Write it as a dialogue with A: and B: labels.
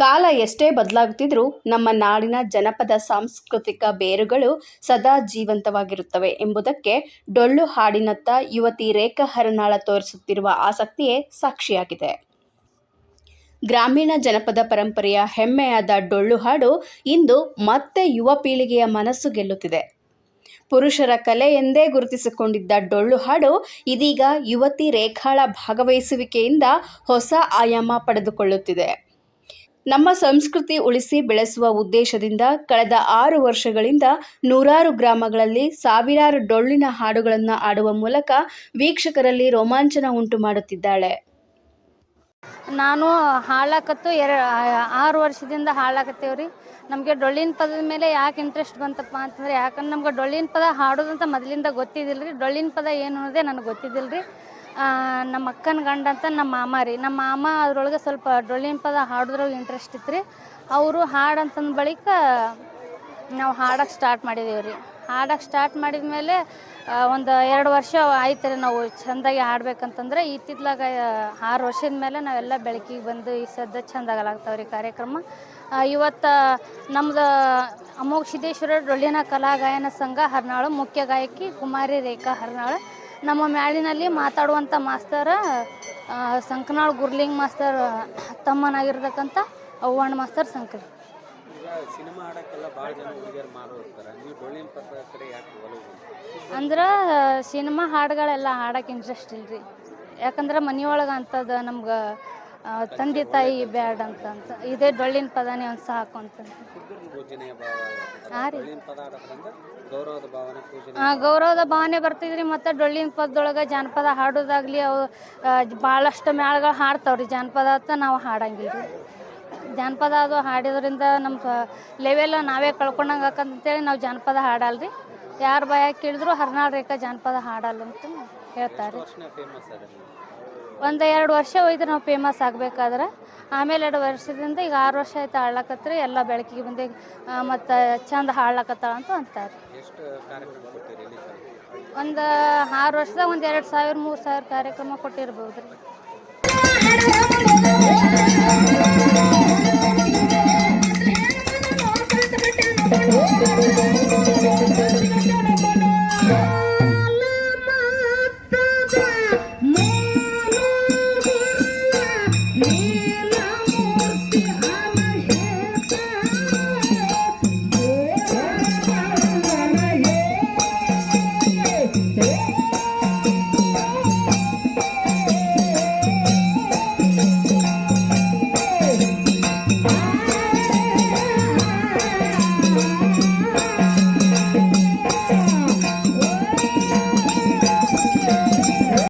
A: ಕಾಲ ಎಷ್ಟೇ ಬದಲಾಗುತ್ತಿದ್ರೂ ನಮ್ಮ ನಾಡಿನ ಜನಪದ ಸಾಂಸ್ಕೃತಿಕ ಬೇರುಗಳು ಸದಾ ಜೀವಂತವಾಗಿರುತ್ತವೆ ಎಂಬುದಕ್ಕೆ ಡೊಳ್ಳು ಹಾಡಿನತ್ತ ಯುವತಿ ರೇಖಾ ಹರನಾಳ ತೋರಿಸುತ್ತಿರುವ ಆಸಕ್ತಿಯೇ ಸಾಕ್ಷಿಯಾಗಿದೆ. ಗ್ರಾಮೀಣ ಜನಪದ ಪರಂಪರೆಯ ಹೆಮ್ಮೆಯಾದ ಡೊಳ್ಳು ಹಾಡು ಇಂದು ಮತ್ತೆ ಯುವ ಪೀಳಿಗೆಯ ಮನಸ್ಸು ಗೆಲ್ಲುತ್ತಿದೆ. ಪುರುಷರ ಕಲೆ ಎಂದೇ ಗುರುತಿಸಿಕೊಂಡಿದ್ದ ಡೊಳ್ಳು ಹಾಡು ಇದೀಗ ಯುವತಿ ರೇಖಾಳ ಭಾಗವಹಿಸುವಿಕೆಯಿಂದ ಹೊಸ ಆಯಾಮ ಪಡೆದುಕೊಳ್ಳುತ್ತಿದೆ. ನಮ್ಮ ಸಂಸ್ಕೃತಿ ಉಳಿಸಿ ಬೆಳೆಸುವ ಉದ್ದೇಶದಿಂದ ಕಳೆದ ಆರು ವರ್ಷಗಳಿಂದ ನೂರಾರು ಗ್ರಾಮಗಳಲ್ಲಿ ಸಾವಿರಾರು ಡೊಳ್ಳಿನ ಹಾಡುಗಳನ್ನು ಆಡುವ ಮೂಲಕ ವೀಕ್ಷಕರಲ್ಲಿ ರೋಮಾಂಚನ ಉಂಟು ಮಾಡುತ್ತಿದ್ದಾಳೆ.
B: ನಾನು ಹಾಳಾಕತ್ತು ಎರ, ಆರು ವರ್ಷದಿಂದ ಹಾಳಾಕತ್ತೇವೆ ರೀ ನಮಗೆ ಡೊಳ್ಳಿನ ಪದದ ಮೇಲೆ ಯಾಕೆ ಇಂಟ್ರೆಸ್ಟ್ ಬಂತಪ್ಪ ಅಂತಂದ್ರೆ ಯಾಕಂದ್ರೆ ನಮ್ಗೆ ಡೊಳ್ಳಿನ ಪದ ಹಾಡೋದಂತ ಮೊದಲಿಂದ ಗೊತ್ತಿದ್ದಿಲ್ಲ ರೀ ಡೊಳ್ಳಿನ ಪದ ಏನು ಅನ್ನೋದೇ ನನಗೆ ಗೊತ್ತಿದ್ದಿಲ್ಲ ರೀ ನಮ್ಮ ಅಕ್ಕನ ಗಂಡ ಅಂತ ನಮ್ಮ ಮಾಮ ರೀ. ನಮ್ಮ ಮಾಮ ಅದ್ರೊಳಗೆ ಸ್ವಲ್ಪ ಡೊಳ್ಳಿನ ಪದ ಹಾಡೋದ್ರೊಳಗೆ ಇಂಟ್ರೆಸ್ಟ್ ಇತ್ತು ರೀ. ಅವರು ಹಾಡು ಅಂತಂದ ಬಳಿಕ ನಾವು ಹಾಡಕ್ಕೆ ಸ್ಟಾರ್ಟ್ ಮಾಡಿದ್ದೀವಿ ರೀ. ಹಾಡಕ್ಕೆ ಸ್ಟಾರ್ಟ್ ಮಾಡಿದ ಮೇಲೆ ಒಂದು ಎರಡು ವರ್ಷ ಆಯ್ತು ರೀ ನಾವು ಚೆಂದಾಗಿ ಹಾಡ್ಬೇಕಂತಂದ್ರೆ ಇತ್ತಿತ್ಲಾಗ ಆರು ವರ್ಷದ ಮೇಲೆ ನಾವೆಲ್ಲ ಬೆಳಕಿಗೆ ಬಂದು ಈ ಸದ್ದ ಚೆಂದಾಗಲಾಗ್ತಾವೆ ರೀ ಕಾರ್ಯಕ್ರಮ. ಇವತ್ತು ನಮ್ದು ಅಮೋಘ ಸಿದ್ದೇಶ್ವರ ಡೊಳ್ಳಿನ ಕಲಾ ಗಾಯನ ಸಂಘ ಹರ್ನಾಳು ಮುಖ್ಯ ಗಾಯಕಿ ಕುಮಾರಿ ರೇಖಾ ಹರ್ನಾಳು. ನಮ್ಮ ಮ್ಯಾಳಿನಲ್ಲಿ ಮಾತಾಡುವಂಥ ಮಾಸ್ತರ ಸಂಕನಾಳ್ ಗುರ್ಲಿಂಗ್ ಮಾಸ್ತರ್ ತಮ್ಮನಾಗಿರ್ತಕ್ಕಂಥ ಅವ್ವಾಣ್ ಮಾಸ್ತರ್ ಸಂಕಲ್.
C: ಈಗ ಸಿನಿಮಾ ಆಡಕ್ಕೆಲ್ಲ ಭಾಳ ಜನ ಹುಡುಗಿಯರು ಮಾರು ಹೋಗ್ತಾರೆ ನೀವು ಡೊಳ್ಳಿನ ಪದ ಕಡೆ ಯಾಕೆ ಒಲವು?
B: ಅಂದ್ರೆ ಸಿನಿಮಾ ಹಾಡುಗಳೆಲ್ಲ ಹಾಡಕ್ಕೆ ಇಂಟ್ರೆಸ್ಟ್ ಇಲ್ರಿ. ಯಾಕಂದ್ರೆ ಮನೆಯೊಳಗೆ ಅಂಥದ್ದು ನಮ್ಗೆ ತಂದೆ ತಾಯಿ ಬ್ಯಾಡ್ ಅಂತ ಇದೇ ಡೊಳ್ಳಿನ ಪದನೇ ಒಂದು ಸಾಕು ಹಾ ರೀ.
C: ಗೌರವದ ಭಾವನೆ
B: ಬರ್ತಿದ್ರಿ ಮತ್ತು ಡೊಳ್ಳಿನ ಪದದೊಳಗೆ ಜಾನಪದ ಹಾಡೋದಾಗ್ಲಿ ಅವು ಭಾಳಷ್ಟು ಮ್ಯಾಳ್ಗಳು ಹಾಡ್ತಾವ್ರಿ. ಜಾನಪದ ಅಂತ ನಾವು ಹಾಡಂಗಿಲ್ಲ ಜಾನಪದ ಅದು ಹಾಡಿದ್ರಿಂದ ನಮ್ಮ ಲೆವೆಲ್ಲ ನಾವೇ ಕಳ್ಕೊಂಡಂಗೆ ಆಕಂತೇಳಿ ನಾವು ಜಾನಪದ ಹಾಡಲ್ರಿ. ಯಾರು ಭಯ ಕೇಳಿದ್ರು ಹರ್ನಾಳ್ ರೇಖಾ ಜಾನಪದ ಹಾಡಲ್ಲ ಅಂತ ಹೇಳ್ತಾರೆ. ಒಂದು ಎರಡು ವರ್ಷ ಹೋಯ್ತು ನಾವು ಫೇಮಸ್ ಆಗ್ಬೇಕಾದ್ರೆ ಆಮೇಲೆ ಎರಡು ವರ್ಷದಿಂದ ಈಗ ಆರು ವರ್ಷ ಆಯ್ತು ಹಾಡ್ಲಕತ್ರಿ ಎಲ್ಲ ಬೆಳಕಿಗೆ ಬಂದು ಮತ್ತು ಚಂದ ಹಾಡ್ಲಕತ್ತಾಳ ಅಂತ ಅಂತಾರೆ? ಒಂದು ಆರು ವರ್ಷದಾಗ ಒಂದು ಎರಡು ಸಾವಿರ ಮೂರು ಸಾವಿರ ಕಾರ್ಯಕ್ರಮ ಕೊಟ್ಟಿರ್ಬೋದು ರೀ